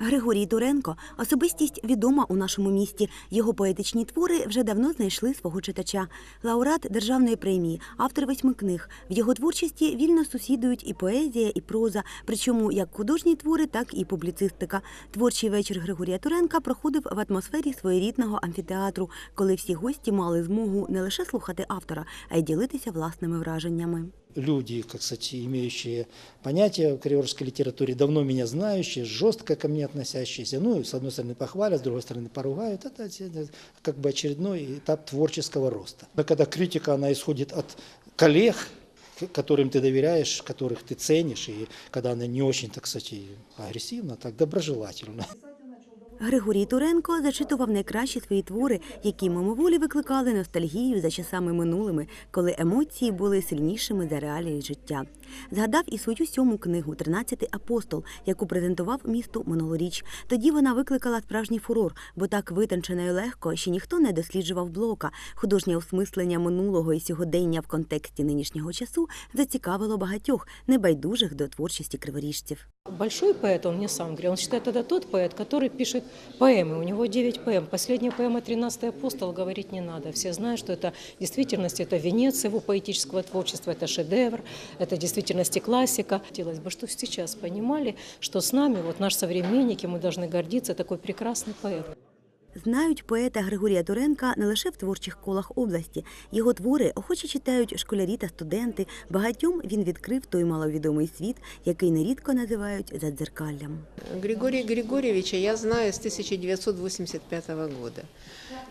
Григорій Туренко особистість відома у нашому місті. Його поетичні твори вже давно знайшли свого читача. Лауреат державної премії, автор восьми книг. В його творчості вільно сусідують і поезія, і проза, причому як художні твори, так і публіцистика. Творчий вечір Григорія Туренка проходив в атмосфері своєрідного амфітеатру, коли всі гості мали змогу не лише слухати автора, а й ділитися власними враженнями люди, как кстати, имеющие понятие в криворской литературе, давно меня знающие, жестко ко мне относящиеся. Ну, с одной стороны похвалят, с другой стороны поругают. Это, это как бы очередной этап творческого роста. Но когда критика, она исходит от коллег, к- которым ты доверяешь, которых ты ценишь, и когда она не очень, так кстати, агрессивна, так доброжелательно. Григорій Туренко зачитував найкращі свої твори, які мимоволі викликали ностальгію за часами минулими, коли емоції були сильнішими за реалії життя. Згадав і свою сьому книгу «Тринадцятий апостол, яку презентував місту минулоріч. Тоді вона викликала справжній фурор, бо так витончено і легко ще ніхто не досліджував блока. Художнє осмислення минулого і сьогодення в контексті нинішнього часу зацікавило багатьох небайдужих до творчості криворіжців. Большой поэт, он мне сам говорил, он считает это тот поэт, который пишет поэмы. У него 9 поэм. Последняя поэма «Тринадцатый апостол» говорить не надо. Все знают, что это в действительности это венец его поэтического творчества, это шедевр, это в действительности классика. Хотелось бы, чтобы сейчас понимали, что с нами, вот наш современник, мы должны гордиться, такой прекрасный поэт. Знають поета Григорія Туренка не лише в творчих колах області. Його твори охоче читають школярі та студенти. Багатьом він відкрив той маловідомий світ, який нерідко називають задзеркаллям. Григория Григорьевича я знаю с 1985 года.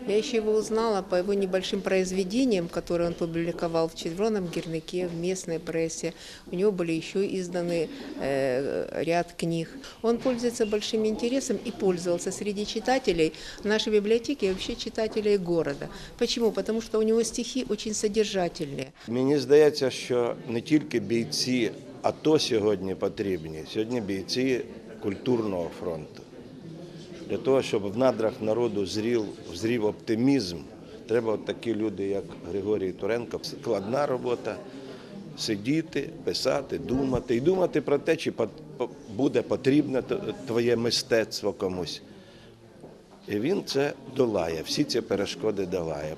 Я еще его узнала по его небольшим произведениям, которые он публиковал в «Червоном гернике», в местной прессе. У него были еще изданы э, ряд книг. Он пользуется большим интересом и пользовался среди читателей нашей библиотеки и вообще читателей города. Почему? Потому что у него стихи очень содержательные. Мені здається, що не тільки бійці АТО сьогодні потрібні, сьогодні бійці культурного фронту. Для того, щоб в надрах народу зрів, зрів оптимізм, треба от такі люди, як Григорій Туренко. Складна робота сидіти, писати, думати і думати про те, чи буде потрібне твоє мистецтво комусь. Він це долає, всі ці перешкоди долає.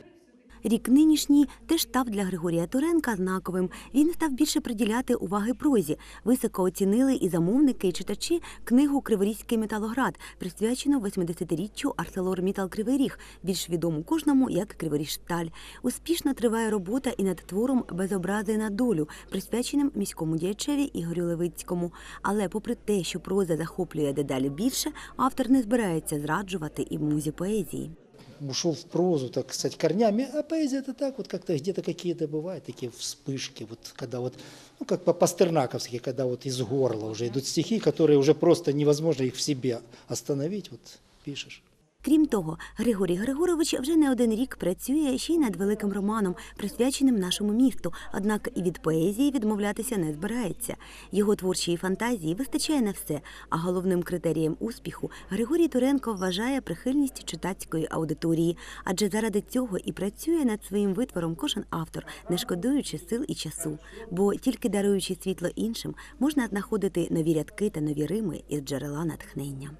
Рік нинішній теж став для Григорія Туренка знаковим. Він став більше приділяти уваги прозі. Високо оцінили і замовники, і читачі книгу Криворізький металоград, присвячену 80-річчю Арселор Мітал Кривий Ріг, більш відому кожному як Криворіжсталь. Успішно триває робота і над твором Безобрази на долю, присвяченим міському діячеві Ігорю Левицькому. Але, попри те, що проза захоплює дедалі більше, автор не збирається зраджувати і музі поезії Ушел в прозу, так сказать, корнями, а поэзия это так, вот как-то где-то какие-то бывают такие вспышки, вот когда вот, ну как по-пастернаковски, когда вот из горла уже идут стихи, которые уже просто невозможно их в себе остановить, вот пишешь. Крім того, Григорій Григорович вже не один рік працює ще й над великим романом, присвяченим нашому місту. Однак і від поезії відмовлятися не збирається. Його творчої фантазії вистачає на все. А головним критерієм успіху Григорій Туренко вважає прихильність читацької аудиторії, адже заради цього і працює над своїм витвором кожен автор, не шкодуючи сил і часу. Бо тільки даруючи світло іншим, можна знаходити нові рядки та нові рими із джерела натхнення.